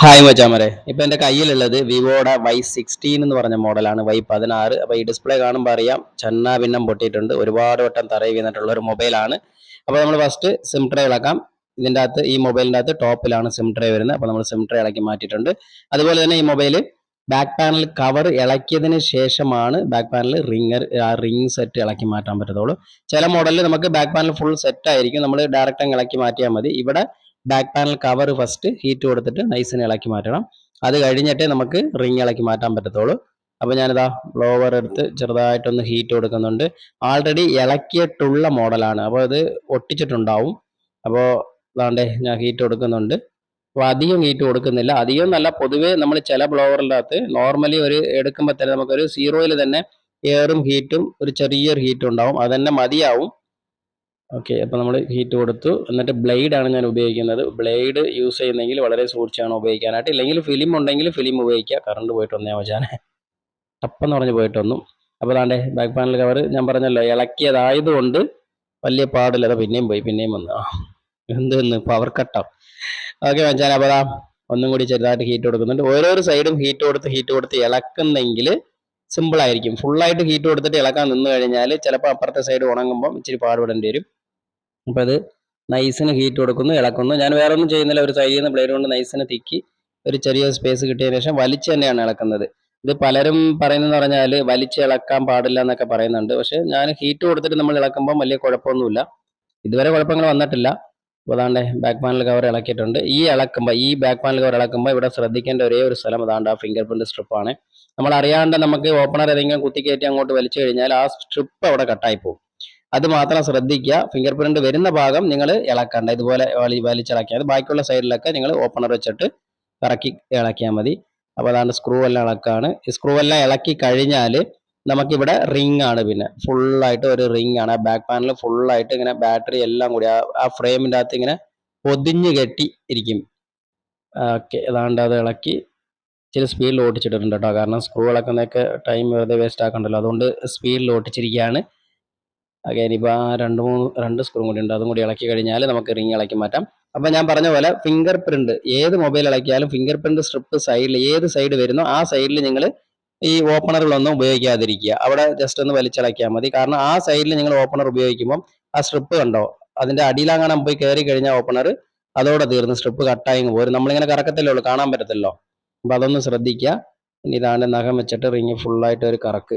Hi മച്ചാമരെ. ഇപ്പൊ എന്റെ കയ്യിലുള്ളത് വിവോയുടെ വൈ സിക്സ്റ്റീൻ എന്ന് പറഞ്ഞ മോഡലാണ്. വൈ പതിനാറ്. അപ്പൊ ഈ ഡിസ്പ്ലേ കാണുമ്പോൾ അറിയാം ചെന്നാ ഭിന്നം പൊട്ടിയിട്ടുണ്ട്. ഒരുപാട് വട്ടം തറയിൽ വീണിട്ടുള്ള ഒരു മൊബൈലാണ്. അപ്പോൾ നമ്മൾ ഫസ്റ്റ് സിം ട്രേ ഇളക്കാം. ഇതിന്റെ അകത്ത് ഈ മൊബൈലിന്റെ അകത്ത് ടോപ്പിലാണ് സിം ട്രേ വരുന്നത്. അപ്പോൾ നമ്മൾ സിം ട്രേ ഇളക്കി മാറ്റിയിട്ടുണ്ട്. അതുപോലെ തന്നെ ഈ മൊബൈൽ ബാക്ക് പാനൽ കവർ ഇളക്കിയതിന് ശേഷമാണ് ബാക്ക് പാനൽ റിംഗർ ആ റിംഗ് സെറ്റ് ഇളക്കി മാറ്റാൻ പറ്റത്തുള്ളൂ. ചില മോഡലിൽ നമുക്ക് ബാക്ക് പാനൽ ഫുൾ സെറ്റ് ആയിരിക്കും. നമ്മൾ ഡയറക്റ്റ് അങ്ങ് ഇളക്കി മാറ്റിയാൽ മതി. ഇവിടെ back panel cover first heat കൊടുത്തിട്ട് നൈസിന് ഇളക്കി മാറ്റണം. അത് കഴിഞ്ഞിട്ടേ നമുക്ക് റിംഗ് ഇളക്കി മാറ്റാൻ പറ്റത്തുള്ളൂ. അപ്പോൾ ഞാനിതാ ബ്ലോവർ എടുത്ത് ചെറുതായിട്ടൊന്ന് ഹീറ്റ് കൊടുക്കുന്നുണ്ട്. ആൾറെഡി ഇളക്കിയിട്ടുള്ള മോഡലാണ് അപ്പോൾ ഇത് ഒട്ടിച്ചിട്ടുണ്ടാവും. അപ്പോൾ അതാണ്ടേ ഞാൻ ഹീറ്റ് കൊടുക്കുന്നുണ്ട്. അപ്പോൾ അധികം ഹീറ്റ് കൊടുക്കുന്നില്ല. അധികം നല്ല പൊതുവേ നമ്മൾ ചില ബ്ലോവറിന്റെ അകത്ത് നോർമലി ഒരു എടുക്കുമ്പോൾ തന്നെ നമുക്കൊരു സീറോയിൽ തന്നെ എയറും ഹീറ്റും ഒരു ചെറിയൊരു ഹീറ്റും ഉണ്ടാവും. അത് തന്നെ മതിയാവും. ഓക്കെ അപ്പോൾ നമ്മൾ ഹീറ്റ് കൊടുത്തു. എന്നിട്ട് ബ്ലേഡ് ആണ് ഞാൻ ഉപയോഗിക്കുന്നത്. ബ്ലേഡ് യൂസ് ചെയ്യുന്നെങ്കിൽ വളരെ സൂക്ഷിച്ചാണ് ഉപയോഗിക്കാനായിട്ട്. ഇല്ലെങ്കിൽ ഫിലിം ഉണ്ടെങ്കിൽ ഫിലിം ഉപയോഗിക്കുക. കറണ്ട് പോയിട്ട് വന്നേ മച്ചാൻ ടപ്പെന്ന് പറഞ്ഞ് പോയിട്ട് വന്നു. അപ്പോൾ അതാണ്ടേ ബാക്ക് പാനൽ കവർ ഞാൻ പറഞ്ഞല്ലോ ഇളക്കിയതായതുകൊണ്ട് വലിയ പാടില്ല അതാ പിന്നെയും പോയി പിന്നെയും വന്നു. ആ എന്തെന്ന് പവർ കട്ടോ ഓക്കെ മച്ചാൻ അപ്പോൾ അതാ ഒന്നും കൂടി ചെറുതായിട്ട് ഹീറ്റ് കൊടുക്കുന്നുണ്ട്. ഓരോരോ സൈഡും ഹീറ്റ് കൊടുത്ത് ഹീറ്റ് കൊടുത്ത് ഇളക്കുന്നെങ്കിൽ സിമ്പിൾ ആയിരിക്കും. ഫുള്ളായിട്ട് ഹീറ്റ് കൊടുത്തിട്ട് ഇളക്കാൻ നിന്ന് കഴിഞ്ഞാൽ ചിലപ്പോൾ അപ്പുറത്തെ സൈഡ് ഉണങ്ങുമ്പോൾ ഇച്ചിരി പാടുപെടേണ്ടി വരും. അപ്പോൾ അത് നൈസിന് ഹീറ്റ് കൊടുക്കുന്നു ഇളക്കുന്നു. ഞാൻ വേറെ ഒന്നും ചെയ്യുന്നില്ല. ഒരു സൈഡിൽ നിന്ന് ബ്ലേഡ് കൊണ്ട് നൈസിന് തിക്കി ഒരു ചെറിയ സ്പേസ് കിട്ടിയതിന് ശേഷം വലിച്ച് തന്നെയാണ് ഇളക്കുന്നത്. ഇത് പലരും പറയുന്നതെന്ന് പറഞ്ഞാൽ വലിച്ച് ഇളക്കാൻ പാടില്ല എന്നൊക്കെ പറയുന്നുണ്ട്. പക്ഷേ ഞാൻ ഹീറ്റ് കൊടുത്തിട്ട് നമ്മൾ ഇളക്കുമ്പോൾ വലിയ കുഴപ്പമൊന്നുമില്ല. ഇതുവരെ കുഴപ്പങ്ങൾ വന്നിട്ടില്ല. അപ്പോൾ അതാണ്ട് ബാക്ക് പാനൽ കവർ ഇളക്കിയിട്ടുണ്ട്. ഈ ഇളക്കുമ്പോൾ ഈ ബാക്ക് പാനൽ കവർ ഇളക്കുമ്പോൾ ഇവിടെ ശ്രദ്ധിക്കേണ്ട ഒരേ ഒരു സ്ഥലം അതാണ്ട് ആ ഫിംഗർ പ്രിന്റ് സ്ട്രിപ്പാണ് നമ്മൾ അറിയാണ്ട് നമുക്ക് ഓപ്പണർ ഏതെങ്കിലും കുത്തിക്കയറ്റി അങ്ങോട്ട് വലിച്ചു കഴിഞ്ഞാൽ ആ സ്ട്രിപ്പ് അവിടെ കട്ടായി പോകും. അത് മാത്രം ശ്രദ്ധിക്കുക. ഫിംഗർ പ്രിന്റ് വരുന്ന ഭാഗം നിങ്ങൾ ഇളക്കണ്ട. ഇതുപോലെ വലി വലിച്ചിളക്കിയാൽ ബാക്കിയുള്ള സൈഡിലൊക്കെ നിങ്ങൾ ഓപ്പണർ വെച്ചിട്ട് ഇറക്കി ഇളക്കിയാൽ മതി. അപ്പോൾ അതാണ് സ്ക്രൂ എല്ലാം ഇളക്കാണ്. ഈ സ്ക്രൂ എല്ലാം ഇളക്കി കഴിഞ്ഞാൽ നമുക്കിവിടെ റിംഗ് ആണ് പിന്നെ. ഫുള്ളായിട്ട് ഒരു റിംഗ് ആണ്. ആ ബാക്ക് പാനൽ ഫുള്ളായിട്ട് ഇങ്ങനെ ബാറ്ററി എല്ലാം കൂടി ആ ഫ്രെയിമിന്റെ അകത്ത് ഇങ്ങനെ പൊതിഞ്ഞ് കെട്ടി ഇരിക്കും. ഓക്കെ. ഏതാണ്ട് അത് ഇളക്കി ഇച്ചിരി സ്പീഡിൽ ഓട്ടിച്ചിട്ടുണ്ട് കേട്ടോ. കാരണം സ്ക്രൂ ഇളക്കുന്നതൊക്കെ ടൈം വെറുതെ വേസ്റ്റ് ആക്കണ്ടല്ലോ. അതുകൊണ്ട് സ്പീഡിൽ ഓട്ടിച്ചിരിക്കുകയാണ് ഓക്കെ ഇനിയിപ്പോൾ ആ രണ്ട് മൂന്ന് രണ്ട് സ്ക്രൂ കൂടി ഉണ്ട്. അതും കൂടി ഇളക്കി കഴിഞ്ഞാൽ നമുക്ക് റിംഗ് ഇളക്കി മാറ്റാം. അപ്പം ഞാൻ പറഞ്ഞ പോലെ ഫിംഗർ പ്രിന്റ് ഏത് മൊബൈൽ ഇളക്കിയാലും ഫിംഗർ പ്രിന്റ് സ്ട്രിപ്പ് സൈഡിൽ ഏത് സൈഡ് വരുന്നോ ആ സൈഡിൽ നിങ്ങൾ ഈ ഓപ്പണറുകളൊന്നും ഉപയോഗിക്കാതിരിക്കുക. അവിടെ ജസ്റ്റ് ഒന്ന് വലിച്ചിളക്കിയാൽ മതി. കാരണം ആ സൈഡിൽ നിങ്ങൾ ഓപ്പണർ ഉപയോഗിക്കുമ്പോൾ ആ സ്ട്രിപ്പ് കണ്ടോ? അതിന്റെ അടിയിലാങ്ങാനും പോയി കയറി കഴിഞ്ഞാൽ ഓപ്പണർ അതോടെ തീർന്ന് സ്ട്രിപ്പ് കട്ടായി പോരും. നമ്മളിങ്ങനെ കറക്കത്തല്ലേ ഉള്ളൂ കാണാൻ പറ്റത്തില്ലോ? അപ്പം അതൊന്ന് ശ്രദ്ധിക്കുക. ഇനി ഇതാണ്ട് നഖം വെച്ചിട്ട് റിങ് ഫുള്ളായിട്ട് ഒരു കറക്ക്.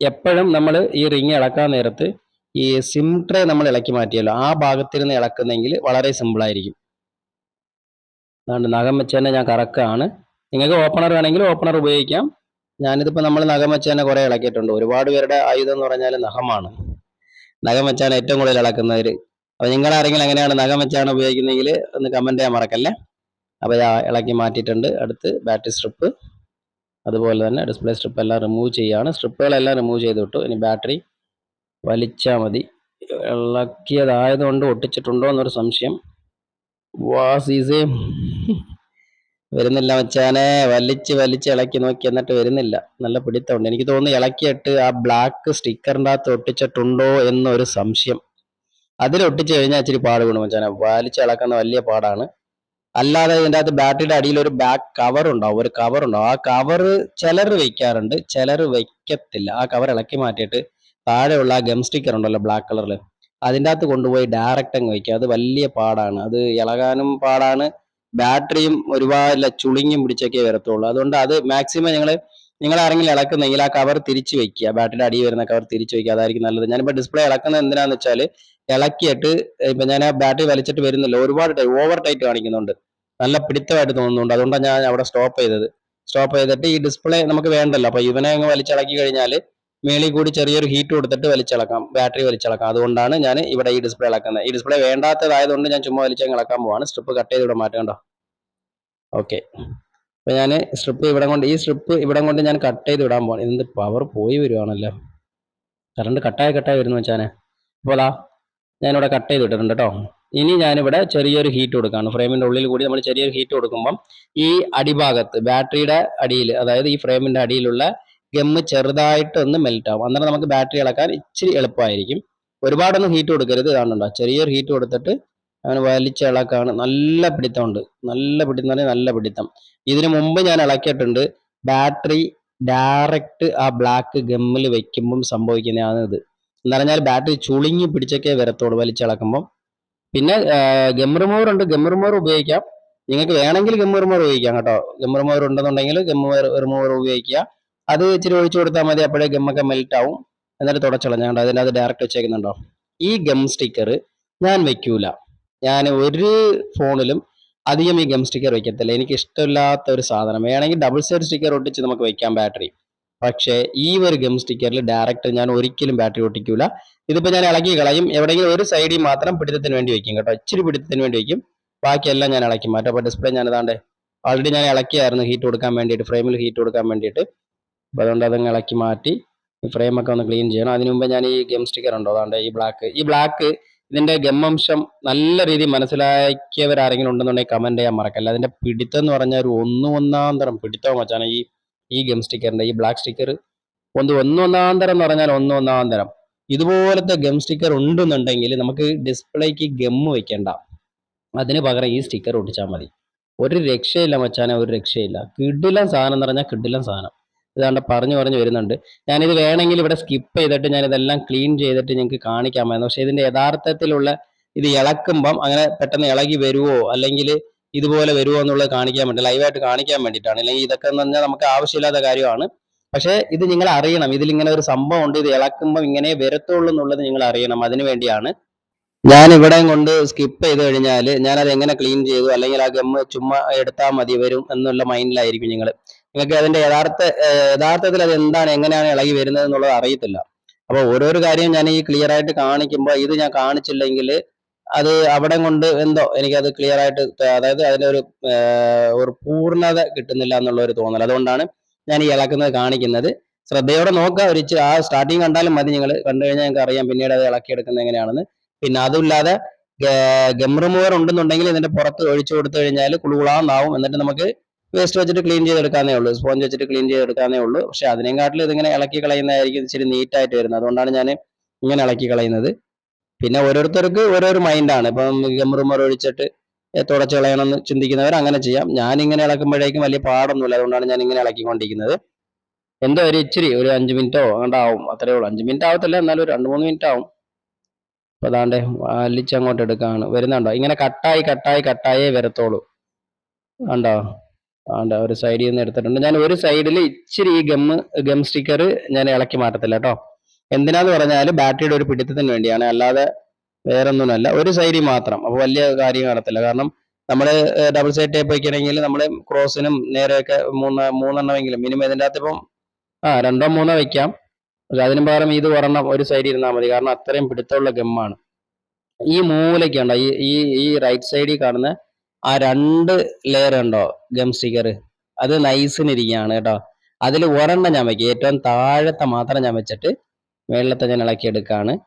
എപ്പോഴും നമ്മൾ ഈ റിങ് ഇളക്കാൻ നേരത്ത് ഈ സിം ട്രേ നമ്മൾ ഇളക്കി മാറ്റിയല്ലോ. ആ ഭാഗത്തിരുന്ന് ഇളക്കുന്നെങ്കിൽ വളരെ സിമ്പിൾ ആയിരിക്കും. അതുകൊണ്ട് നഖം വെച്ച് തന്നെ ഞാൻ കറക്കാണ് നിങ്ങൾക്ക് ഓപ്പണർ വേണമെങ്കിൽ ഓപ്പണർ ഉപയോഗിക്കാം. ഞാനിതിപ്പോൾ നമ്മൾ നഖം വെച്ച് തന്നെ കുറേ ഇളക്കിയിട്ടുണ്ട്. ഒരുപാട് പേരുടെ ആയുധം എന്ന് പറഞ്ഞാൽ നഖമാണ്. നഖം വെച്ചാണ് ഏറ്റവും കൂടുതൽ ഇളക്കുന്നവർ അപ്പോൾ നിങ്ങൾ ആരെങ്കിലും എങ്ങനെയാണ് നഖം വെച്ചാണ് ഉപയോഗിക്കുന്നതെങ്കിൽ ഒന്ന് കമന്റ് ചെയ്യാൻ മറക്കല്ലേ? അപ്പോൾ ഇളക്കി മാറ്റിയിട്ടുണ്ട്. അടുത്ത് ബാറ്ററി സ്ട്രിപ്പ് അതുപോലെ തന്നെ ഡിസ്പ്ലേ സ്ട്രിപ്പ് എല്ലാം റിമൂവ് ചെയ്യുകയാണ് സ്ട്രിപ്പുകളെല്ലാം റിമൂവ് ചെയ്ത് വിട്ടു. ഇനി ബാറ്ററി വലിച്ചാൽ മതി. ഇളക്കിയതായതുകൊണ്ട് ഒട്ടിച്ചിട്ടുണ്ടോ എന്നൊരു സംശയം. വാ സീസേ വരുന്നില്ല മച്ചാനെ. വലിച്ച് വലിച്ച് ഇളക്കി നോക്കി എന്നിട്ട് വരുന്നില്ല. നല്ല പിടിത്തമുണ്ട്. എനിക്ക് തോന്നുന്നു ഇളക്കിയിട്ട് ആ ബ്ലാക്ക് സ്റ്റിക്കറിന്റെ അകത്ത് ഒട്ടിച്ചിട്ടുണ്ടോ എന്നൊരു സംശയം. അതിലൊട്ടിച്ച് കഴിഞ്ഞാൽ ഇച്ചിരി പാട് വീണു മച്ചാനെ. വലിച്ച് ഇളക്കുന്ന വലിയ പാടാണ്. അല്ലാതെ ഇതിന്റെ അകത്ത് ബാറ്ററിയുടെ അടിയിൽ ഒരു ബാക്ക് കവർ ഉണ്ടാവും ഒരു കവർ ഉണ്ടാവും. ആ കവർ ചിലർ വയ്ക്കാറുണ്ട് ചിലർ വയ്ക്കത്തില്ല ആ കവർ ഇളക്കി മാറ്റിയിട്ട് താഴെയുള്ള ആ ഗം സ്റ്റിക്കർ ഉണ്ടല്ലോ ബ്ലാക്ക് കളറിൽ അതിന്റെ അകത്ത് കൊണ്ടുപോയി ഡയറക്റ്റ് അങ്ങ് വയ്ക്കുക അത് വലിയ പാടാണ്. അത് ഇളകാനും പാടാണ്. ബാറ്ററിയും ഒരുപാട് ചുളിങ്ങും പിടിച്ചൊക്കെ വരത്തുള്ളൂ. അതുകൊണ്ട് അത് മാക്സിമം നിങ്ങൾ നിങ്ങൾ ആരെങ്കിലും ഇളക്കുന്നെങ്കിൽ ആ കവർ തിരിച്ചു വെക്കുക. ബാറ്ററിയുടെ അടി വരുന്ന കവർ തിരിച്ചു വെക്കുക. അതായിരിക്കും നല്ലത്. ഞാനിപ്പോൾ ഡിസ്പ്ലേ ഇളക്കുന്നത് എന്തിനാന്ന് വെച്ചാൽ ഇളക്കിയിട്ട് ഇപ്പം ഞാൻ ആ ബാറ്ററി വലിച്ചിട്ട് വരുന്നില്ല. ഒരുപാട് ഓവർ ടൈറ്റ് കാണിക്കുന്നുണ്ട്. നല്ല പിടിത്തമായിട്ട് തോന്നുന്നുണ്ട്. അതുകൊണ്ടാണ് ഞാൻ അവിടെ സ്റ്റോപ്പ് ചെയ്തത്. സ്റ്റോപ്പ് ചെയ്തിട്ട് ഈ ഡിസ്പ്ലേ നമുക്ക് വേണ്ടല്ലോ. അപ്പോൾ ഇവനെ അങ്ങ് വലിച്ചിളക്കി കഴിഞ്ഞാൽ മേളിൽ കൂടി ചെറിയൊരു ഹീറ്റ് കൊടുത്തിട്ട് വലിച്ചിളക്കാം. ബാറ്ററി വലിച്ചിളക്കാം. അതുകൊണ്ടാണ് ഞാൻ ഇവിടെ ഈ ഡിസ്പ്ലേ ഇളക്കുന്നത് ഈ ഡിസ്പ്ലേ വേണ്ടാത്തതായതുകൊണ്ട് ഞാൻ ചുമ്മാ വലിച്ചങ്ങ് ഇളക്കാൻ പോവാണ്. സ്ട്രിപ്പ് കട്ട് ചെയ്ത് ഇവിടെ മാറ്റേണ്ടോ ഓക്കെ അപ്പോൾ ഞാൻ സ്ട്രിപ്പ് ഇവിടെ കൊണ്ട് ഈ സ്ട്രിപ്പ് ഇവിടെ കൊണ്ട് ഞാൻ കട്ട് ചെയ്ത് വിടാൻ പോവാണ്. എന്ത് പവർ പോയി വരുവാണല്ലോ. കറണ്ട് കട്ടായി കട്ടായി വരുന്നു വെച്ചാൽ അപ്പോൾ അതാ ഞാനിവിടെ കട്ട് ചെയ്ത് വിട്ടിട്ടുണ്ട് കേട്ടോ. ഇനി ഞാനിവിടെ ചെറിയൊരു ഹീറ്റ് കൊടുക്കുകയാണ് ഫ്രെയിമിന്റെ ഉള്ളിൽ കൂടി നമ്മൾ ചെറിയൊരു ഹീറ്റ് കൊടുക്കുമ്പം ഈ അടിഭാഗത്ത് ബാറ്ററിയുടെ അടിയിൽ അതായത് ഈ ഫ്രെയിമിന്റെ അടിയിലുള്ള ഗമ്മ് ചെറുതായിട്ട് ഒന്ന് മെൽറ്റ് ആവും. അന്നേരം നമുക്ക് ബാറ്ററി ഇളക്കാൻ ഇച്ചിരി എളുപ്പമായിരിക്കും. ഒരുപാടൊന്നും ഹീറ്റ് കൊടുക്കരുത്. ഇതാണുണ്ടോ ചെറിയൊരു ഹീറ്റ് കൊടുത്തിട്ട് അങ്ങനെ വലിച്ച ഇളക്കാണ് നല്ല പിടിത്തമുണ്ട്. നല്ല പിടിത്തം പറഞ്ഞാൽ നല്ല പിടിത്തം. ഇതിനു മുമ്പ് ഞാൻ ഇളക്കിയിട്ടുണ്ട്. ബാറ്ററി ഡയറക്റ്റ് ആ ബ്ലാക്ക് ഗമ്മിൽ വെക്കുമ്പം സംഭവിക്കുന്നതാണ് ഇത്. എന്ന് പറഞ്ഞാൽ ബാറ്ററി ചുളുങ്ങി പിടിച്ചൊക്കെ വരത്തോളൂ വലിച്ചിളക്കുമ്പം. പിന്നെ ഗം റിമൂവർ ഉണ്ട്. ഗം റിമൂവർ ഉപയോഗിക്കാം. നിങ്ങൾക്ക് വേണമെങ്കിൽ ഗം റിമൂവർ ഉപയോഗിക്കാം കേട്ടോ. ഗം റിമൂവർ ഉണ്ടെന്നുണ്ടെങ്കിൽ ഗം റിമൂവർ ഉപയോഗിക്കുക. അത് ഇച്ചിരി ഒഴിച്ചു കൊടുത്താൽ മതി. അപ്പോഴേ ഗമ്മൊക്കെ മെൽറ്റ് ആവും എന്നിട്ട് തുടച്ചളഞ്ഞാണ്ട് അതിന്റെ അത് ഡയറക്റ്റ് വെച്ചേക്കുന്നുണ്ടോ? ഈ ഗം സ്റ്റിക്കർ ഞാൻ വെക്കൂല. ഞാൻ ഒരു ഫോണിലും അധികം ഈ ഗം സ്റ്റിക്കർ വെക്കത്തില്ല. എനിക്ക് ഇഷ്ടമില്ലാത്ത ഒരു സാധനം. വേണമെങ്കിൽ ഡബിൾ സൈഡ് സ്റ്റിക്കർ ഒട്ടിച്ച് നമുക്ക് വെക്കാം ബാറ്ററി പക്ഷേ ഈ ഒരു ഗം സ്റ്റിക്കറിൽ ഡയറക്റ്റ് ഞാൻ ഒരിക്കലും ബാറ്ററി ഒട്ടിക്കൂല. ഇതിപ്പോൾ ഞാൻ ഇളക്കി കളയും. എവിടെയെങ്കിലും ഒരു സൈഡിൽ മാത്രം പിടുത്തത്തിന് വേണ്ടി വയ്ക്കും കേട്ടോ. ഇച്ചിരി പിടുത്തത്തിന് വേണ്ടി വയ്ക്കും ബാക്കിയെല്ലാം ഞാൻ ഇളക്കി മാറ്റും. അപ്പോൾ ഡിസ്പ്ലേ ഞാൻ ഇതാണ്ട് ഓൾറെഡി ഞാൻ ഇളക്കിയായിരുന്നു ഹീറ്റ് കൊടുക്കാൻ വേണ്ടിയിട്ട്. ഫ്രെയിമിൽ ഹീറ്റ് കൊടുക്കാൻ വേണ്ടിയിട്ട്. അപ്പോൾ അതുകൊണ്ട് അതങ്ങ് ഇളക്കി മാറ്റി ഈ ഫ്രെയിമൊക്കെ ഒന്ന് ക്ലീൻ ചെയ്യണം. അതിനു മുമ്പ് ഞാൻ ഈ ഗം സ്റ്റിക്കർ ഉണ്ടോ? അതാണ്ട് ഈ ബ്ലാക്ക് ഈ ബ്ലാക്ക് ഇതിന്റെ ഗമ്മംശം നല്ല രീതിയിൽ മനസ്സിലാക്കിയവരാരെങ്കിലും ഉണ്ടെന്നുണ്ടെങ്കിൽ കമന്റ് ചെയ്യാൻ മറക്കല്ല. അതിന്റെ പിടിത്തം എന്ന് പറഞ്ഞാൽ ഒരു ഒന്നു ഒന്നാം തരം പിടിത്തം വെച്ചാണ് ഈ ഈ ഗം സ്റ്റിക്കറിന്റെ ഈ ബ്ലാക്ക് സ്റ്റിക്കർ ഒന്ന് ഒന്നൊന്നാം തരം എന്ന് പറഞ്ഞാൽ ഒന്നൊന്നാം തരം ഇതുപോലത്തെ ഗം സ്റ്റിക്കർ ഉണ്ടെന്നുണ്ടെങ്കിൽ നമുക്ക് ഡിസ്പ്ലേക്ക് ഗം വെക്കേണ്ട. അതിന് പകരം ഈ സ്റ്റിക്കർ ഒട്ടിച്ചാൽ മതി. ഒരു രക്ഷയില്ല മച്ചാനെ ഒരു രക്ഷയില്ല. കിഡിലൻ സാധനം എന്ന് പറഞ്ഞാൽ കിഡിലൻ സാധനം. ഇതാണ്ട് പറഞ്ഞു പറഞ്ഞു വരുന്നുണ്ട്. ഞാനിത് വേണമെങ്കിൽ ഇവിടെ സ്കിപ്പ് ചെയ്തിട്ട് ഞാൻ ഇതെല്ലാം ക്ലീൻ ചെയ്തിട്ട് ഞങ്ങൾക്ക് കാണിക്കാമായിരുന്നു. പക്ഷെ ഇതിന്റെ യഥാർത്ഥത്തിലുള്ള ഇത് ഇളക്കുമ്പം അങ്ങനെ പെട്ടെന്ന് ഇളകി വരുവോ അല്ലെങ്കിൽ ഇതുപോലെ വരുമോ എന്നുള്ളത് കാണിക്കാൻ വേണ്ടി ലൈവായിട്ട് കാണിക്കാൻ വേണ്ടിയിട്ടാണ്. അല്ലെങ്കിൽ ഇതൊക്കെ എന്ന് പറഞ്ഞാൽ നമുക്ക് ആവശ്യമില്ലാത്ത കാര്യമാണ്. പക്ഷേ ഇത് നിങ്ങൾ അറിയണം. ഇതിൽ ഇങ്ങനെ ഒരു സംഭവം ഉണ്ട്. ഇത് ഇളക്കുമ്പോൾ ഇങ്ങനെ വരത്തുള്ളൂ എന്നുള്ളത് നിങ്ങൾ അറിയണം. അതിനു വേണ്ടിയാണ്. ഞാൻ ഇവിടെ കൊണ്ട് സ്കിപ്പ് ചെയ്ത് കഴിഞ്ഞാൽ ഞാൻ അത് എങ്ങനെ ക്ലീൻ ചെയ്തു? അല്ലെങ്കിൽ ആ ഗമ്മ് ചുമ്മാ എടുത്താൽ മതി വരും എന്നുള്ള മൈൻഡിലായിരിക്കും നിങ്ങൾ. നിങ്ങൾക്ക് അതിന്റെ യഥാർത്ഥ യഥാർത്ഥത്തിൽ അത് എന്താണ് എങ്ങനെയാണ് ഇളകി വരുന്നത് എന്നുള്ളത് അറിയത്തില്ല. അപ്പോൾ ഓരോരോ കാര്യം ഞാൻ ഈ ക്ലിയർ ആയിട്ട് കാണിക്കുമ്പോൾ ഇത് ഞാൻ കാണിച്ചില്ലെങ്കിൽ അത് അവിടെ കൊണ്ട് എന്തോ എനിക്കത് ക്ലിയർ ആയിട്ട് അതായത് അതിന്റെ ഒരു ഒരു പൂർണത കിട്ടുന്നില്ല എന്നുള്ള ഒരു തോന്നൽ. അതുകൊണ്ടാണ് ഞാൻ ഈ ഇളക്കുന്നത് കാണിക്കുന്നത്. ശ്രദ്ധയോടെ നോക്കുക. ഒരു ആ സ്റ്റാർട്ടിങ് കണ്ടാലും മതി. നിങ്ങൾ കണ്ടു കഴിഞ്ഞാൽ നിങ്ങൾക്ക് അറിയാം പിന്നീട് അത് ഇളക്കിയെടുക്കുന്നത് എങ്ങനെയാണെന്ന്. പിന്നെ അതുമില്ലാതെ ഗം റിമൂവർ ഉണ്ടെന്നുണ്ടെങ്കിൽ ഇതിന്റെ പുറത്ത് ഒഴിച്ചു കൊടുത്തു കഴിഞ്ഞാൽ കുളുകുളാന്നാവും. എന്നിട്ട് നമുക്ക് വേസ്റ്റ് വെച്ചിട്ട് ക്ലീൻ ചെയ്തെടുക്കാനേ ഉള്ളൂ. സ്പോഞ്ച് വെച്ചിട്ട് ക്ലീൻ ചെയ്തെടുക്കാനേ ഉള്ളൂ. പക്ഷെ അതിനെക്കാട്ടിലും ഇതിങ്ങനെ ഇളക്കി കളയുന്നതായിരിക്കും ഇച്ചിരി നീറ്റായിട്ട് വരുന്നത്. അതുകൊണ്ടാണ് ഞാൻ ഇങ്ങനെ ഇളക്കി കളയുന്നത്. പിന്നെ ഓരോരുത്തർക്ക് ഓരോരോ മൈൻഡാണ് ഇപ്പം ഗം റിമൂവർ ഒഴിച്ചിട്ട് തുടച്ച് കളയണമെന്ന് ചിന്തിക്കുന്നവർ അങ്ങനെ ചെയ്യാം. ഞാൻ ഇങ്ങനെ ഇളക്കുമ്പോഴേക്കും വലിയ പാടൊന്നുമില്ല. അതുകൊണ്ടാണ് ഞാൻ ഇങ്ങനെ ഇളക്കിക്കൊണ്ടിരിക്കുന്നത്. എന്തോ ഒരു ഇച്ചിരി ഒരു അഞ്ച് മിനിറ്റോ അങ്ങോട്ടാവും. അത്രേ ഉള്ളൂ. അഞ്ച് മിനിറ്റ് ആവത്തില്ല. എന്നാലും ഒരു രണ്ട് മൂന്ന് മിനിറ്റ് ആവും. അപ്പൊ അതാണ്ട് വലിച്ചങ്ങോട്ട് എടുക്കാണ്. വരുന്നുണ്ടോ? ഇങ്ങനെ കട്ടായി കട്ടായി കട്ടായേ വരത്തോളൂ ഉണ്ടോ ആണ്ട ഒരു സൈഡിൽ നിന്ന് എടുത്തിട്ടുണ്ട്. ഞാൻ ഒരു സൈഡിൽ ഇച്ചിരി ഈ ഗമ്മ് ഗം സ്റ്റിക്കർ ഞാൻ ഇളക്കി മാറ്റത്തില്ല കേട്ടോ. എന്തിനാന്ന് പറഞ്ഞാൽ ബാറ്ററിയുടെ ഒരു പിടുത്തത്തിന് വേണ്ടിയാണ്. അല്ലാതെ വേറെ ഒന്നുമല്ല ഒരു സൈഡിൽ മാത്രം. അപ്പോൾ വലിയ കാര്യം കാണത്തില്ല കാരണം നമ്മൾ ഡബിൾ സൈഡ് ടേപ്പ് വയ്ക്കണമെങ്കിൽ നമ്മൾ ക്രോസിനും നേരെയൊക്കെ മൂന്ന് മൂന്നെണ്ണമെങ്കിലും മിനിമം ഇതിന്റെ അകത്ത് ഇപ്പം ആ രണ്ടോ മൂന്നോ വെക്കാം. പക്ഷെ അതിന് പകരം ഇത് ഒരെണ്ണം ഒരു സൈഡിൽ ഇരുന്നാൽ മതി. കാരണം അത്രയും പിടുത്തമുള്ള ഗമ്മാണ് ഈ മൂലയ്ക്ക് ഉണ്ടോ ഈ ഈ ഈ റൈറ്റ് സൈഡിൽ കാണുന്ന ആ രണ്ട് ലെയർ ഉണ്ടോ ഗം സ്റ്റിക്കർ അത് നൈസിനിരിക്കുകയാണ് കേട്ടോ. അതിൽ ഒരെണ്ണം ഞാൻ വെക്കും. ഏറ്റവും താഴത്തെ മാത്രം ഞാൻ വെച്ചിട്ട് മേളിലത്തെ ഞാൻ ഇളക്കിയെടുക്കുകയാണ്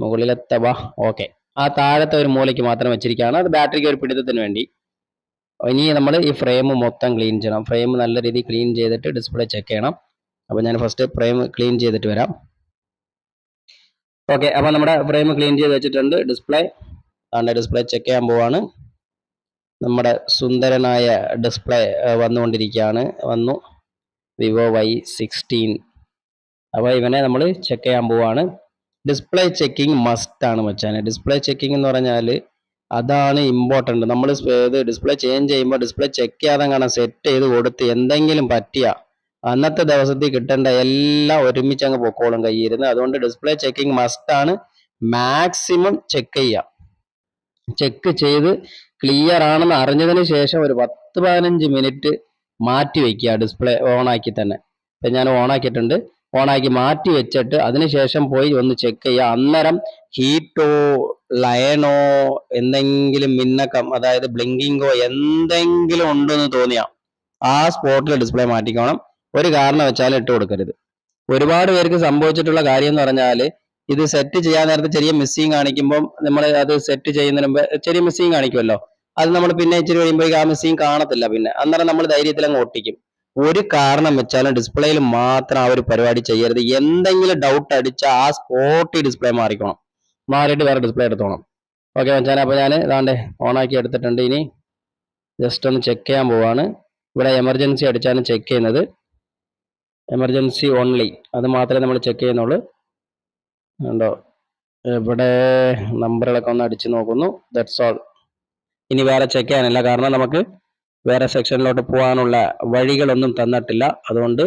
മുകളിലത്തെ വാ ഓക്കെ ആ താഴത്തെ ഒരു മൂലയ്ക്ക് മാത്രം വെച്ചിരിക്കുകയാണ്. അത് ബാറ്ററിക്ക് ഒരു പിടുത്തത്തിന് വേണ്ടി. ഇനി നമ്മൾ ഈ ഫ്രെയിം മൊത്തം ക്ലീൻ ചെയ്യണം. ഫ്രെയിം നല്ല രീതിയിൽ ക്ലീൻ ചെയ്തിട്ട് ഡിസ്പ്ലേ ചെക്ക് ചെയ്യണം. അപ്പോൾ ഞാൻ ഫസ്റ്റ് ഫ്രെയിം ക്ലീൻ ചെയ്തിട്ട് വരാം. ഓക്കെ അപ്പോൾ നമ്മുടെ ഫ്രെയിം ക്ലീൻ ചെയ്ത് വെച്ചിട്ടുണ്ട്. ഡിസ്പ്ലേ അതിന്റെ ഡിസ്പ്ലേ ചെക്ക് ചെയ്യാൻ പോവാണ്. നമ്മുടെ സുന്ദരനായ ഡിസ്പ്ലേ വന്നുകൊണ്ടിരിക്കുകയാണ്. വന്നു. വിവോ വൈ സിക്സ്റ്റീൻ അപ്പോൾ ഇവനെ നമ്മൾ ചെക്ക് ചെയ്യാൻ പോവാണ്. ഡിസ്പ്ലേ ചെക്കിംഗ് മസ്റ്റ് ആണ് മച്ചാനെ. ഡിസ്പ്ലേ ചെക്കിംഗ് എന്ന് പറഞ്ഞാൽ അതാണ് ഇമ്പോർട്ടന്റ് നമ്മൾ ഇത് ഡിസ്പ്ലേ ചേഞ്ച് ചെയ്യുമ്പോൾ ഡിസ്പ്ലേ ചെക്ക് ചെയ്യാതെ കാണാൻ സെറ്റ് ചെയ്ത് കൊടുത്ത് എന്തെങ്കിലും പറ്റിയ അന്നത്തെ ദിവസത്തിൽ കിട്ടേണ്ട എല്ലാം ഒരുമിച്ച് അങ്ങ് പൊക്കോളും കയ്യിരുന്ന് അതുകൊണ്ട് ഡിസ്പ്ലേ ചെക്കിംഗ് മസ്റ്റ് ആണ് മാക്സിമം ചെക്ക് ചെയ്യുക ചെക്ക് ചെയ്ത് ക്ലിയർ ആണെന്ന് അറിഞ്ഞതിന് ശേഷം ഒരു പത്ത് പതിനഞ്ച് മിനിറ്റ് മാറ്റി വയ്ക്കുക ഡിസ്പ്ലേ ഓൺ ആക്കി തന്നെ. ഇപ്പം ഞാൻ ഓണാക്കിയിട്ടുണ്ട് ഓണാക്കി മാറ്റി വെച്ചിട്ട് അതിനുശേഷം പോയി ഒന്ന് ചെക്ക് ചെയ്യുക. അന്നേരം ഹീറ്റോ ലയണോ എന്തെങ്കിലും മിന്നക്കം അതായത് ബ്ലിങ്കിങ്ങോ എന്തെങ്കിലും ഉണ്ടെന്ന് തോന്നിയാ ആ സ്പോട്ടിൽ ഡിസ്പ്ലേ മാറ്റിക്കോണം. ഒരു കാരണം വെച്ചാൽ ഇട്ട് കൊടുക്കരുത്. ഒരുപാട് പേർക്ക് സംഭവിച്ചിട്ടുള്ള കാര്യം എന്ന് പറഞ്ഞാൽ ഇത് സെറ്റ് ചെയ്യാൻ നേരത്തെ ചെറിയ മിസ്സിങ് കാണിക്കുമ്പോൾ നമ്മൾ അത് സെറ്റ് ചെയ്യുന്നതിന് മുമ്പ് ചെറിയ മിസ്സിങ് കാണിക്കുമല്ലോ. അത് നമ്മൾ പിന്നെ ഇച്ചിരി കഴിയുമ്പോഴേക്കും ആ മിസ്സിങ് കാണത്തില്ല പിന്നെ. അന്നേരം നമ്മൾ ധൈര്യത്തിൽ അങ്ങ് ഒട്ടിക്കും. ഒരു കാരണം വെച്ചാലും ഡിസ്പ്ലേയിൽ മാത്രം ആ ഒരു പരിപാടി ചെയ്യരുത്. എന്തെങ്കിലും ഡൗട്ട് അടിച്ചാൽ ആ സ്പോട്ടി ഡിസ്പ്ലേ മാറിക്കണം. മാറിയിട്ട് വേറെ ഡിസ്പ്ലേ എടുത്തോണം. ഓക്കെ വെച്ചാൽ അപ്പോൾ ഞാൻ ഇതാണ്ട് ഓണാക്കി എടുത്തിട്ടുണ്ട്. ഇനി ജസ്റ്റ് ഒന്ന് ചെക്ക് ചെയ്യാൻ പോവാണ്. ഇവിടെ എമർജൻസി അടിച്ചാണ് ചെക്ക് ചെയ്യുന്നത്. എമർജൻസി ഓൺലി അത് മാത്രമേ നമ്മൾ ചെക്ക് ചെയ്യുന്നുള്ളൂ. ഉണ്ടോ ഇവിടെ നമ്പറുകളൊക്കെ ഒന്ന് അടിച്ച് നോക്കുന്നു. ദറ്റ്സ് ഓൾ ഇനി വേറെ ചെക്ക് ചെയ്യാനില്ല. കാരണം നമുക്ക് വേറെ സെക്ഷനിലോട്ട് പോകാനുള്ള വഴികളൊന്നും തന്നിട്ടില്ല. അതുകൊണ്ട്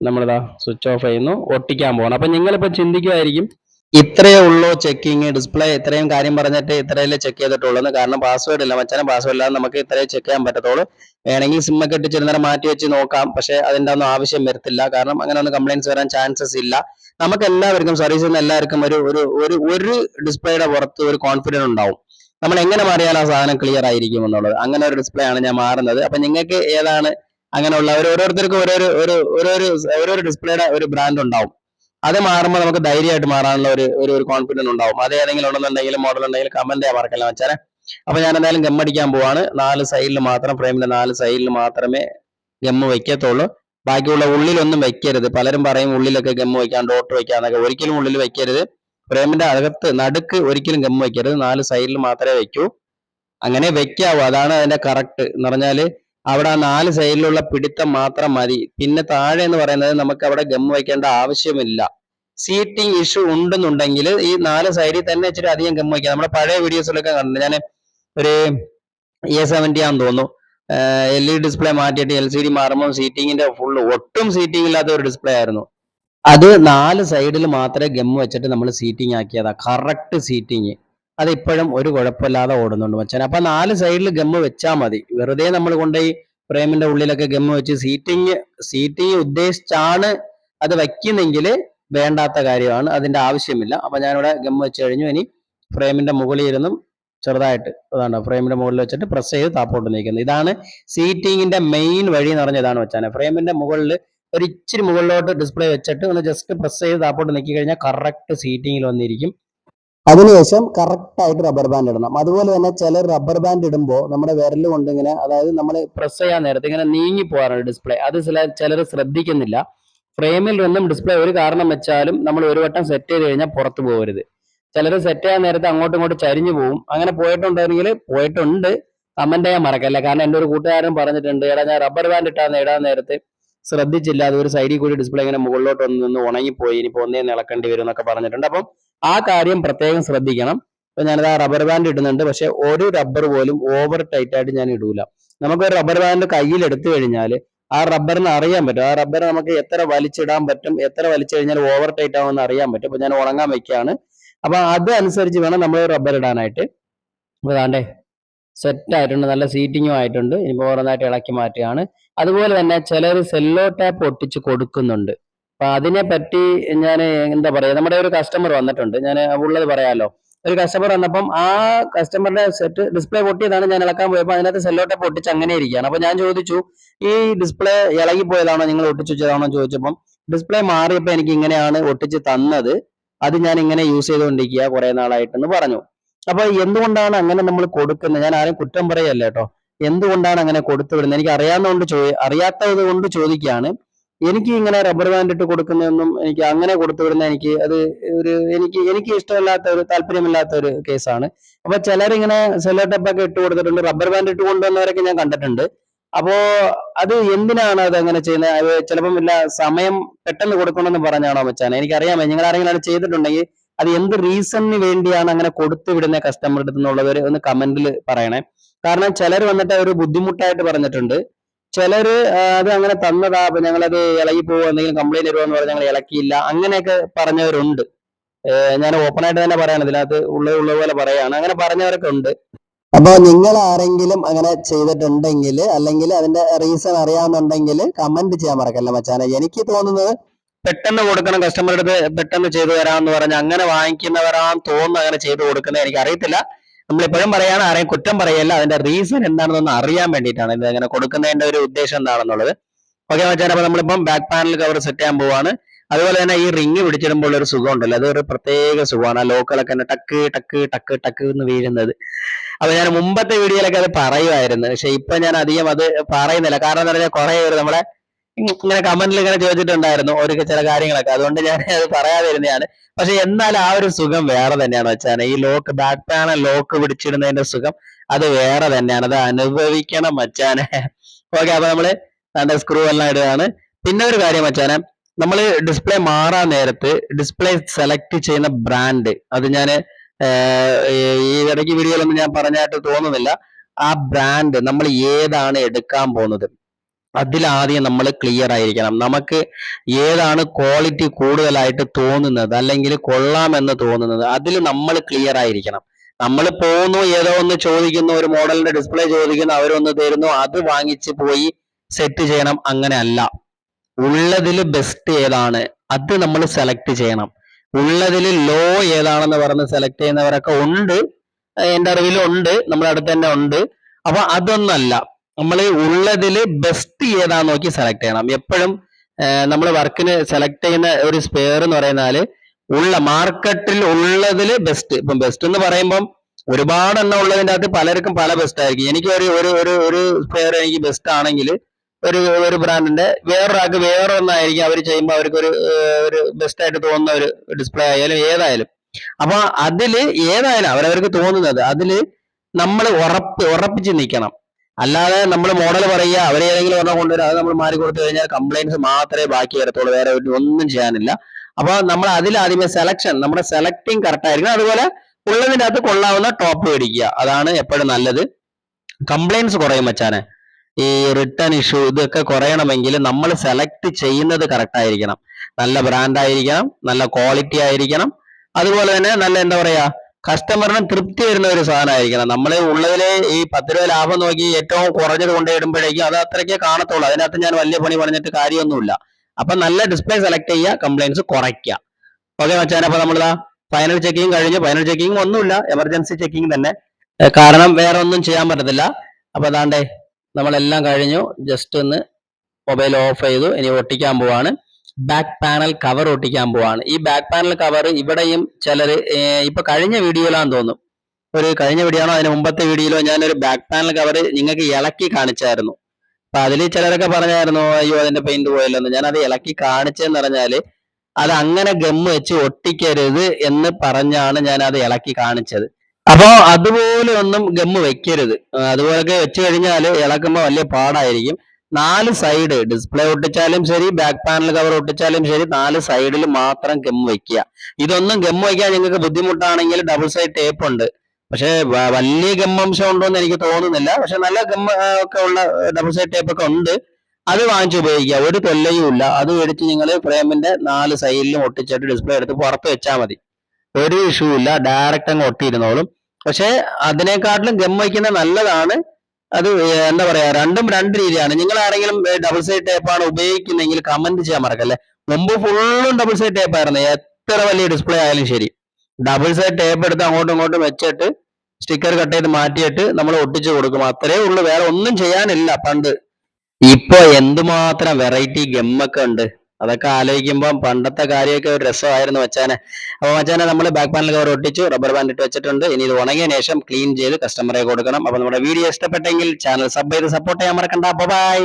നമ്മളിതാ സ്വിച്ച് ഓഫ് ചെയ്യുന്നു. ഒട്ടിക്കാൻ പോകണം അപ്പം നിങ്ങളിപ്പോൾ ചിന്തിക്കുമായിരിക്കും ഇത്രയേ ഉള്ളൂ ചെക്കിങ് ഡിസ്പ്ലേ ഇത്രയും കാര്യം പറഞ്ഞിട്ട് ഇത്രയല്ലേ ചെക്ക് ചെയ്തിട്ടുള്ളൂ കാരണം പാസ്വേഡ് ഇല്ല മച്ചാനും പാസ്വേഡ് ഇല്ലാതെ നമുക്ക് ഇത്രയും ചെക്ക് ചെയ്യാൻ പറ്റത്തുള്ളൂ. വേണമെങ്കിൽ സിം ഒക്കെ ഇട്ട് ചെറുന്നേരം മാറ്റി വെച്ച് നോക്കാം. പക്ഷേ അതിന്റെ ഒന്നും ആവശ്യം വരത്തില്ല. കാരണം അങ്ങനെ ഒന്നും കംപ്ലൈന്റ്സ് വരാൻ ചാൻസസ് ഇല്ല. നമുക്ക് എല്ലാവർക്കും സർവീസിൽ നിന്ന് എല്ലാവർക്കും ഒരു ഒരു ഒരു ഡിസ്പ്ലേയുടെ പുറത്ത് ഒരു കോൺഫിഡൻസ് ഉണ്ടാവും. നമ്മൾ എങ്ങനെ മാറിയാൽ ആ സാധനം ക്ലിയർ ആയിരിക്കും എന്നുള്ളത് അങ്ങനെ ഒരു ഡിസ്പ്ലേ ആണ് ഞാൻ മാറുന്നത്. അപ്പൊ നിങ്ങൾക്ക് ഏതാണ് അങ്ങനെയുള്ള ഒരു ഓരോരുത്തർക്കും ഓരോരു ഒരു ഓരോരു ഓരോരു ഡിസ്പ്ലേയുടെ ഒരു ബ്രാൻഡ് ഉണ്ടാവും. അത് മാറുമ്പോൾ നമുക്ക് ധൈര്യമായിട്ട് മാറാനുള്ള ഒരു ഒരു കോൺഫിഡൻസ് ഉണ്ടാവും. അത് ഏതെങ്കിലും ഉണ്ടെന്നുണ്ടെങ്കിൽ മോഡൽ ഉണ്ടെങ്കിൽ കമന്റ് മറക്കല്ല വെച്ചാൽ അപ്പൊ ഞാൻ എന്തായാലും ഗമ്മടിക്കാൻ പോവാണ്. നാല് സൈഡിൽ മാത്രം ഫ്രെയിമിന്റെ നാല് സൈഡിൽ മാത്രമേ ഗമ്മ് വെക്കത്തുള്ളൂ. ബാക്കിയുള്ള ഉള്ളിലൊന്നും വെക്കരുത്. പലരും പറയും ഉള്ളിലൊക്കെ ഗമ്മ് വെക്കാം ഡോട്ട് വെക്കാന്നൊക്കെ ഒരിക്കലും ഉള്ളിൽ വെക്കരുത്. ഫ്രെയിമിന്റെ അകത്ത് നടുക്ക് ഒരിക്കലും ഗം വെക്കരുത് നാല് സൈഡിൽ മാത്രമേ വെക്കൂ അങ്ങനെ വെക്കാവൂ അതാണ് അതിന്റെ കറക്റ്റ് എന്ന് പറഞ്ഞാൽ അവിടെ ആ നാല് സൈഡിലുള്ള പിടിത്തം മാത്രം മതി. പിന്നെ താഴെ എന്ന് പറയുന്നത് നമുക്ക് അവിടെ ഗം വയ്ക്കേണ്ട ആവശ്യമില്ല. സീറ്റിംഗ് ഇഷ്യൂ ഉണ്ടെന്നുണ്ടെങ്കിൽ ഈ നാല് സൈഡിൽ തന്നെ ഇച്ചിരി അധികം ഗം വയ്ക്കാം. നമ്മുടെ പഴയ വീഡിയോസിലൊക്കെ കണ്ടു ഞാൻ ഒരു എ സെവന്റി ആണെന്ന് തോന്നുന്നു. എൽ ഇ ഡിസ്പ്ലേ മാറ്റിയിട്ട് എൽ സി ഡി മാറുമ്പോൾ സീറ്റിംഗിന്റെ ഫുള്ള് ഒട്ടും സീറ്റിംഗ് ഇല്ലാത്ത ഒരു ഡിസ്പ്ലേ ആയിരുന്നു. അത് നാല് സൈഡിൽ മാത്രമേ ഗം വെച്ചിട്ട് നമ്മൾ സീറ്റിംഗ് ആക്കിയതാ. കറക്റ്റ് സീറ്റിംഗ് അത് ഇപ്പോഴും ഒരു കുഴപ്പമില്ലാതെ ഓടുന്നുണ്ട് മച്ചാൻ അപ്പൊ നാല് സൈഡിൽ ഗം വെച്ചാൽ മതി. വെറുതെ നമ്മൾ കൊണ്ടുപോയി ഫ്രെയിമിന്റെ ഉള്ളിലൊക്കെ ഗം വെച്ച് സീറ്റിംഗ് സീറ്റിംഗ് ഉദ്ദേശിച്ചാണ് അത് വയ്ക്കുന്നെങ്കിൽ വേണ്ടാത്ത കാര്യമാണ്. അതിന്റെ ആവശ്യമില്ല. അപ്പൊ ഞാനിവിടെ ഗം വെച്ച് കഴിഞ്ഞു. ഇനി ഫ്രെയിമിന്റെ മുകളിൽ ഇരുന്നും ചെറുതായിട്ട് അതാണ് ഫ്രെയിമിന്റെ മുകളിൽ വെച്ചിട്ട് പ്രസ് ചെയ്ത് താപ്പോട്ട് നീക്കുന്നത് ഇതാണ് സീറ്റിങ്ങിന്റെ മെയിൻ വഴി എന്ന് പറഞ്ഞ ഇതാണ് വെച്ചാൽ ഫ്രെയിമിന്റെ മുകളിൽ ഒരു ഇച്ചിരി മുകളിലോട്ട് ഡിസ്പ്ലേ വെച്ചിട്ട് ഒന്ന് ജസ്റ്റ് പ്രസ് ചെയ്ത് താപ്പോട്ട് നീക്കി കഴിഞ്ഞാൽ കറക്റ്റ് സീറ്റിങ്ങിൽ വന്നിരിക്കും. അതിനുശേഷം കറക്റ്റ് ആയിട്ട് റബ്ബർ ബാൻഡ് ഇടണം. അതുപോലെ തന്നെ ചില റബ്ബർ ബാൻഡ് ഇടുമ്പോൾ നമ്മുടെ വിരൽ കൊണ്ട് ഇങ്ങനെ അതായത് നമ്മൾ പ്രസ് ചെയ്യാൻ നേരത്തെ ഇങ്ങനെ നീങ്ങി പോകാറുണ്ട് ഡിസ്പ്ലേ അത് ചില ചിലർ ശ്രദ്ധിക്കുന്നില്ല. ഫ്രെയിമിൽ നിന്നും ഡിസ്പ്ലേ ഒരു കാരണം വെച്ചാലും നമ്മൾ ഒരു വട്ടം സെറ്റ് ചെയ്ത് കഴിഞ്ഞാൽ പുറത്ത് പോകരുത് ചിലർ സെറ്റ് ചെയ്യാൻ നേരത്തെ അങ്ങോട്ടും ഇങ്ങോട്ടും ചരിഞ്ഞു പോകും അങ്ങനെ പോയിട്ടുണ്ടെങ്കിൽ പോയിട്ടുണ്ട്. കമന്റ് ചെയ്യാൻ മറക്കല്ല. കാരണം എന്റെ ഒരു കൂട്ടുകാരൻ പറഞ്ഞിട്ടുണ്ട് എടാ ഞാൻ റബ്ബർ ബാൻഡ് ഇട്ടാന്ന് ഇടാൻ നേരത്തെ ശ്രദ്ധിച്ചില്ല. അത് ഒരു സൈഡിൽ കൂടി ഡിസ്പ്ലേ ഇങ്ങനെ മുകളിലോട്ട് ഒന്ന് നിന്ന് ഉണങ്ങിപ്പോയി. ഇനിയിപ്പോൾ ഒന്നേ ഇളക്കേണ്ടി വരും എന്നൊക്കെ പറഞ്ഞിട്ടുണ്ട്. അപ്പം ആ കാര്യം പ്രത്യേകം ശ്രദ്ധിക്കണം. ഇപ്പൊ ഞാനത് ആ റബ്ബർ ബാൻഡ് ഇടുന്നുണ്ട്. പക്ഷെ ഒരു റബ്ബർ പോലും ഓവർ ടൈറ്റ് ആയിട്ട് ഞാൻ ഇടൂല. നമുക്ക് ഒരു റബ്ബർ ബാൻഡ് കയ്യിൽ എടുത്തു കഴിഞ്ഞാൽ ആ റബ്ബറിന് അറിയാൻ പറ്റും. ആ റബ്ബർ നമുക്ക് എത്ര വലിച്ചിടാൻ പറ്റും എത്ര വലിച്ചു കഴിഞ്ഞാൽ ഓവർ ടൈറ്റ് ആവുമെന്ന് അറിയാൻ പറ്റും. അപ്പൊ ഞാൻ ഉണങ്ങാൻ വെക്കുകയാണ്. അപ്പൊ അത് അനുസരിച്ച് വേണം നമ്മൾ റബ്ബർ ഇടാനായിട്ട്. അതാണ്ടേ സെറ്റ് ആയിട്ടുണ്ട്. നല്ല സീറ്റിങ്ങും ആയിട്ടുണ്ട്. ഇനിയിപ്പോൾ ഓരോന്നായിട്ട് ഇളക്കി മാറ്റുകയാണ്. അതുപോലെ തന്നെ ചിലർ സെല്ലോ ടാപ്പ് ഒട്ടിച്ച് കൊടുക്കുന്നുണ്ട്. അപ്പൊ അതിനെ പറ്റി ഞാൻ എന്താ പറയാ നമ്മുടെ ഒരു കസ്റ്റമർ വന്നിട്ടുണ്ട്. ഞാൻ ഉള്ളത് പറയാലോ. ഒരു കസ്റ്റമർ വന്നപ്പം ആ കസ്റ്റമറിന്റെ സെറ്റ് ഡിസ്പ്ലേ പൊട്ടിയതാണ് ഞാൻ ഇളക്കാൻ പോയപ്പോൾ അതിനകത്ത് സെല്ലോ ടാപ്പ് ഒട്ടിച്ച് അങ്ങനെ ഇരിക്കുകയാണ്. അപ്പൊ ഞാൻ ചോദിച്ചു ഈ ഡിസ്പ്ലേ ഇളകി പോയതാണോ നിങ്ങൾ ഒട്ടിച്ചു വെച്ചതാണോ? ചോദിച്ചപ്പം ഡിസ്പ്ലേ മാറിയപ്പോൾ എനിക്ക് ഇങ്ങനെയാണ് ഒട്ടിച്ച് തന്നത്. അത് ഞാൻ ഇങ്ങനെ യൂസ് ചെയ്തുകൊണ്ടിരിക്കുക കുറെ നാളായിട്ടെന്ന് പറഞ്ഞു. അപ്പൊ എന്തുകൊണ്ടാണ് അങ്ങനെ നമ്മൾ കൊടുക്കുന്നത്? ഞാൻ ആരും കുറ്റം പറയല്ല കേട്ടോ. എന്തുകൊണ്ടാണ് അങ്ങനെ കൊടുത്തു വിടുന്നത് എനിക്ക് അറിയാവുന്നതുകൊണ്ട് ചോ അറിയാത്തത് കൊണ്ട് ചോദിക്കുകയാണ്. എനിക്ക് ഇങ്ങനെ റബ്ബർ ബാൻഡ് ഇട്ട് കൊടുക്കുന്നതൊന്നും എനിക്ക് അങ്ങനെ കൊടുത്തു വിടുന്ന എനിക്ക് അത് ഒരു എനിക്ക് എനിക്ക് ഇഷ്ടമില്ലാത്ത ഒരു താല്പര്യമില്ലാത്ത ഒരു കേസാണ് അപ്പൊ ചിലരിങ്ങനെ സെല്ലോ ടപ്പൊക്കെ ഇട്ട് കൊടുത്തിട്ടുണ്ട് റബ്ബർ ബാൻഡ് ഇട്ട് കൊണ്ടുവന്നവരൊക്കെ ഞാൻ കണ്ടിട്ടുണ്ട്. അപ്പോ അത് എന്തിനാണ് അത് അങ്ങനെ ചെയ്യുന്നത്? അത് ചിലപ്പം ഇല്ല സമയം പെട്ടെന്ന് കൊടുക്കണമെന്ന് പറഞ്ഞാണോ മച്ചാൻ എനിക്കറിയാമേ? നിങ്ങൾ ആരെങ്കിലും അത് ചെയ്തിട്ടുണ്ടെങ്കിൽ അത് എന്ത് റീസണിന് വേണ്ടിയാണ് അങ്ങനെ കൊടുത്തു വിടുന്ന കസ്റ്റമറുടെ അടുത്ത് എന്നുള്ളവർ ഒന്ന് കമന്റിൽ പറയണേ. കാരണം ചിലർ വന്നിട്ട് ഒരു ബുദ്ധിമുട്ടായിട്ട് പറഞ്ഞിട്ടുണ്ട്. ചിലര് ആ, അത് അങ്ങനെ തന്നതാ അപ്പൊ ഞങ്ങളത് ഇളകി പോവോ എന്തെങ്കിലും കംപ്ലൈന്റ് വരുമോ പറഞ്ഞ് ഞങ്ങൾ ഇളക്കിയില്ല. അങ്ങനെയൊക്കെ പറഞ്ഞവരുണ്ട്. ഞാൻ ഓപ്പൺ ആയിട്ട് തന്നെ പറയാണ് ഇതിനകത്ത് ഉള്ള ഉള്ള പോലെ പറയാണ്. അങ്ങനെ പറഞ്ഞവരൊക്കെ ഉണ്ട്. അപ്പൊ നിങ്ങൾ ആരെങ്കിലും അങ്ങനെ ചെയ്തിട്ടുണ്ടെങ്കിൽ അല്ലെങ്കിൽ അതിന്റെ റീസൺ അറിയാമെന്നുണ്ടെങ്കിൽ കമന്റ് ചെയ്യാൻ മറക്കല്ല മച്ചാനെ. എനിക്ക് തോന്നുന്നത് പെട്ടെന്ന് കൊടുക്കണം കസ്റ്റമറുടെ അടുത്ത് പെട്ടെന്ന് ചെയ്തു തരാമെന്ന് പറഞ്ഞ് അങ്ങനെ വാങ്ങിക്കുന്നവരാന്ന് തോന്നുന്നു അങ്ങനെ ചെയ്തു കൊടുക്കുന്നത് എനിക്ക് അറിയത്തില്ല നമ്മൾ എപ്പോഴും പറയാണ് ആരെയും കുറ്റം പറയല്ല. അതിന്റെ റീസൺ എന്താണെന്നൊന്ന് അറിയാൻ വേണ്ടിയിട്ടാണ് ഇത് അങ്ങനെ കൊടുക്കുന്നതിന്റെ ഒരു ഉദ്ദേശം എന്താണെന്നുള്ളത്. ഓക്കെ വെച്ചാൽ അപ്പൊ നമ്മളിപ്പം ബാക്ക് പാനൽ കവർ സെറ്റ് ചെയ്യാൻ പോവാണ്. അതുപോലെ തന്നെ ഈ റിങ് പിടിച്ചിടുമ്പോൾ ഒരു സുഖം ഉണ്ടല്ലോ അതൊരു പ്രത്യേക സുഖമാണ്. ആ ലോക്കുകളൊക്കെ തന്നെ ടക്ക് ടക്ക് ടക്ക് ടക്ക് എന്ന് വീഴുന്നത്. അപ്പൊ ഞാൻ മുമ്പത്തെ വീഡിയോയിലൊക്കെ അത് പറയുമായിരുന്നു. പക്ഷെ ഇപ്പൊ ഞാൻ അധികം അത് പറയുന്നില്ല. കാരണം എന്താ പറഞ്ഞാൽ കുറെ പേര് നമ്മളെ ഇങ്ങനെ കമന്റിൽ ഇങ്ങനെ ചോദിച്ചിട്ടുണ്ടായിരുന്നു ഒരു ചില കാര്യങ്ങളൊക്കെ. അതുകൊണ്ട് ഞാൻ അത് പറയാതിരുന്നതാണ് പക്ഷെ എന്നാൽ ആ ഒരു സുഖം വേറെ തന്നെയാണ് വെച്ചാൽ ഈ ലോക്ക് ബാക്ക് പാനൽ ലോക്ക് പിടിച്ചിടുന്നതിന്റെ സുഖം അത് വേറെ തന്നെയാണ്. അത് അനുഭവിക്കണം മച്ചാനെ ഓക്കെ അപ്പൊ നമ്മൾ അതിന്റെ സ്ക്രൂ എല്ലാം ഇടുകയാണ്. പിന്നെ ഒരു കാര്യം മച്ചാനെ നമ്മൾ ഡിസ്പ്ലേ മാറാൻ നേരത്ത് ഡിസ്പ്ലേ സെലക്ട് ചെയ്യുന്ന ബ്രാൻഡ് അത് ഞാൻ ഈ ഇടയ്ക്ക് വീഡിയോയിലൊന്നും ഞാൻ പറഞ്ഞായിട്ട് തോന്നുന്നില്ല. ആ ബ്രാൻഡ് നമ്മൾ ഏതാണ് എടുക്കാൻ പോകുന്നത്? അതിലാദ്യം നമ്മൾ ക്ലിയർ ആയിരിക്കണം. നമുക്ക് ഏതാണ് ക്വാളിറ്റി കൂടുതലായിട്ട് തോന്നുന്നത് അല്ലെങ്കിൽ കൊള്ളാമെന്ന് തോന്നുന്നത് അതിൽ നമ്മൾ ക്ലിയർ ആയിരിക്കണം. നമ്മൾ പോകുന്നു ഏതോ ഒന്ന് ചോദിക്കുന്നു ഒരു മോഡലിന്റെ ഡിസ്പ്ലേ ചോദിക്കുന്നു അവരൊന്ന് തരുന്നു അത് വാങ്ങിച്ച് പോയി സെറ്റ് ചെയ്യണം. അങ്ങനെ അല്ല ഉള്ളതിൽ ബെസ്റ്റ് ഏതാണ് അത് നമ്മൾ സെലക്ട് ചെയ്യണം. ഉള്ളതിൽ ലോ ഏതാണെന്ന് പറഞ്ഞ് സെലക്ട് ചെയ്യുന്നവരൊക്കെ ഉണ്ട്. എന്റെ അറിവിൽ ഉണ്ട് നമ്മുടെ അടുത്ത് തന്നെ ഉണ്ട്. അപ്പൊ അതൊന്നല്ല. നമ്മൾ ഉള്ളതിൽ ബെസ്റ്റ് ഏതാന്ന് നോക്കി സെലക്ട് ചെയ്യണം. എപ്പോഴും നമ്മൾ വർക്കിന് സെലക്ട് ചെയ്യുന്ന ഒരു സ്പെയർ എന്ന് പറയുന്നാൽ ഉള്ള മാർക്കറ്റിൽ ഉള്ളതിൽ ബെസ്റ്റ് ഇപ്പം ബെസ്റ്റ് എന്ന് പറയുമ്പം ഒരുപാട് എണ്ണം ഉള്ളതിന്റെ അകത്ത് പലർക്കും പല ബെസ്റ്റ് ആയിരിക്കും. എനിക്ക് ഒരു ഒരു ഒരു ഒരു സ്പെയർ എനിക്ക് ബെസ്റ്റ് ആണെങ്കിൽ ഒരു ഒരു ബ്രാൻഡിന്റെ വേറൊരാൾക്ക് വേറെ ഒന്നായിരിക്കും അവർ ചെയ്യുമ്പോൾ അവർക്ക് ഒരു ഒരു ബെസ്റ്റ് ആയിട്ട് തോന്നുന്ന ഒരു ഡിസ്പ്ലേ ആയാലും ഏതായാലും. അപ്പൊ അതിൽ ഏതായാലും അവരവർക്ക് തോന്നുന്നത് അതിൽ നമ്മൾ ഉറപ്പ് ഉറപ്പിച്ച് നിൽക്കണം അല്ലാതെ നമ്മൾ മോഡൽ പറയുക അവരെ ഏതെങ്കിലും ഒരെണ്ണം കൊണ്ടുവരിക അത് നമ്മൾ മാറി കൊടുത്തു കഴിഞ്ഞാൽ കംപ്ലൈൻസ് മാത്രമേ ബാക്കി വരത്തുള്ളൂ വേറെ ഒന്നും ചെയ്യാനില്ല. അപ്പൊ നമ്മൾ അതിൽ ആദ്യമേ സെലക്ഷൻ നമ്മുടെ സെലക്ടിങ് കറക്റ്റ് ആയിരിക്കണം. അതുപോലെ ഉള്ളതിന്റെ അകത്ത് കൊള്ളാവുന്ന ടോപ്പ് മേടിക്കുക. അതാണ് എപ്പോഴും നല്ലത്. കംപ്ലൈൻസ് കുറയും മച്ചാനെ ഈ റിട്ടേൺ ഇഷ്യൂ ഇതൊക്കെ കുറയണമെങ്കിൽ നമ്മൾ സെലക്ട് ചെയ്യുന്നത് കറക്റ്റ് ആയിരിക്കണം. നല്ല ബ്രാൻഡ് ആയിരിക്കണം നല്ല ക്വാളിറ്റി ആയിരിക്കണം. അതുപോലെ തന്നെ നല്ല എന്താ പറയാ കസ്റ്റമറിന് തൃപ്തി വരുന്ന ഒരു സാധനമായിരിക്കണം. നമ്മൾ ഉള്ളതിൽ ഈ പത്ത് രൂപ ലാഭം നോക്കി ഏറ്റവും കുറഞ്ഞത് കൊണ്ടിടുമ്പോഴേക്കും അത് അത്രയ്ക്കേ കാണത്തുള്ളൂ. അതിനകത്ത് ഞാൻ വലിയ പണി പറഞ്ഞിട്ട് കാര്യമൊന്നുമില്ല. അപ്പൊ നല്ല ഡിസ്പ്ലേ സെലക്ട് ചെയ്യുക കംപ്ലൈൻസ് കുറയ്ക്കുക. ഓക്കെ മച്ചാൻ അപ്പൊ നമ്മളിതാ ഫൈനൽ ചെക്കിങ് കഴിഞ്ഞു. ഫൈനൽ ചെക്കിങ് ഒന്നുമില്ല. എമർജൻസി ചെക്കിങ് തന്നെ. കാരണം വേറെ ഒന്നും ചെയ്യാൻ പറ്റത്തില്ല. അപ്പൊ അതാണ്ടേ നമ്മളെല്ലാം കഴിഞ്ഞു. ജസ്റ്റ് ഒന്ന് മൊബൈൽ ഓഫ് ചെയ്തു. ഇനി ഒട്ടിക്കാൻ പോവാണ്. ബാക്ക് പാനൽ കവർ ഒട്ടിക്കാൻ പോവാണ്. ഈ ബാക്ക് പാനൽ കവർ ഇവിടെയും ചിലർ ഇപ്പൊ കഴിഞ്ഞ വീഡിയോയിലാന്ന് തോന്നുന്നു. ഒരു കഴിഞ്ഞ വീഡിയോ ആണോ അതിന് മുമ്പത്തെ വീഡിയോയിലോ ഞാനൊരു ബാക്ക് പാനൽ കവർ നിങ്ങൾക്ക് ഇളക്കി കാണിച്ചായിരുന്നു. അപ്പൊ അതിൽ ചിലരൊക്കെ പറഞ്ഞായിരുന്നു അയ്യോ അതിന്റെ പെയിന്റ് പോയല്ലോ എന്ന് ഞാൻ അത് ഇളക്കി കാണിച്ചെന്ന് പറഞ്ഞാൽ അത് അങ്ങനെ ഗമ്മ് വെച്ച് ഒട്ടിക്കരുത് എന്ന് പറഞ്ഞാണ് ഞാൻ അത് ഇളക്കി കാണിച്ചത്. അപ്പോ അതുപോലെ ഒന്നും ഗമ്മ് വെക്കരുത്. അതുപോലൊക്കെ വെച്ച് കഴിഞ്ഞാൽ ഇളക്കുമ്പോൾ വലിയ പാടായിരിക്കും. നാല് സൈഡ് ഡിസ്പ്ലേ ഒട്ടിച്ചാലും ശരി ബാക്ക് പാനൽ കവർ ഒട്ടിച്ചാലും ശരി നാല് സൈഡിൽ മാത്രം ഗം വെക്കുക. ഇതൊന്നും ഗം വയ്ക്കാൻ നിങ്ങൾക്ക് ബുദ്ധിമുട്ടാണെങ്കിൽ ഡബിൾ സൈഡ് ടേപ്പ് ഉണ്ട്. പക്ഷെ വലിയ ഗമ്മംശം ഉണ്ടോ എന്ന് എനിക്ക് തോന്നുന്നില്ല. പക്ഷെ നല്ല ഗം ഒക്കെ ഉള്ള ഡബിൾ സൈഡ് ടേപ്പ് ഒക്കെ ഉണ്ട്. അത് വാങ്ങിച്ച് ഉപയോഗിക്കുക. ഒരു തൊല്ലയും ഇല്ല. അത് മേടിച്ച് നിങ്ങൾ ഫ്രെയിമിന്റെ നാല് സൈഡിലും ഒട്ടിച്ചിട്ട് ഡിസ്പ്ലേ എടുത്ത് പുറത്ത് വെച്ചാൽ മതി. ഒരു ഇഷ്യൂ ഇല്ല. ഡയറക്റ്റ് അങ്ങ് ഒട്ടിയിരുന്നോളും. പക്ഷെ അതിനെക്കാട്ടിലും ഗം വയ്ക്കുന്നത് നല്ലതാണ്. അത് എന്താ പറയാ രണ്ടും രണ്ട് രീതിയാണ്. നിങ്ങൾ ആരെങ്കിലും ഡബിൾ സൈഡ് ടേപ്പ് ആണ് ഉപയോഗിക്കുന്നതെങ്കിൽ കമന്റ് ചെയ്യാൻ മറക്കല്ലേ. മുമ്പ് ഫുള്ളും ഡബിൾ സൈഡ് ടേപ്പ് ആയിരുന്നു. എത്ര വലിയ ഡിസ്പ്ലേ ആയാലും ശരി. ഡബിൾ സൈഡ് ടേപ്പ് എടുത്ത് അങ്ങോട്ടും ഇങ്ങോട്ടും വെച്ചിട്ട് സ്റ്റിക്കർ കട്ട് ചെയ്ത് മാറ്റിയിട്ട് നമ്മൾ ഒട്ടിച്ചു കൊടുക്കും. അത്രേ ഉള്ളൂ. വേറെ ഒന്നും ചെയ്യാനില്ല പണ്ട്. ഇപ്പൊ എന്തുമാത്രം വെറൈറ്റി ഗെമ്മൊക്കെ ഉണ്ട്. അതൊക്കെ ആലോചിക്കുമ്പോൾ പണ്ടത്തെ കാര്യമൊക്കെ ഒരു രസമായിരുന്നു മച്ചാനെ. അപ്പൊ മച്ചാനെ നമ്മൾ ബാക്ക് പാനൽ കവർ ഒട്ടിച്ചു റബ്ബർ ബാൻഡ് ഇട്ട് വെച്ചിട്ടുണ്ട്. ഇനി ഇത് ഉണങ്ങിയ ശേഷം ക്ലീൻ ചെയ്ത് കസ്റ്റമറെ കൊടുക്കണം. അപ്പൊ നമ്മുടെ വീഡിയോ ഇഷ്ടപ്പെട്ടെങ്കിൽ ചാനൽ സബ് ചെയ്ത് സപ്പോർട്ട് ചെയ്യാൻ മറക്കണ്ട. ബൈ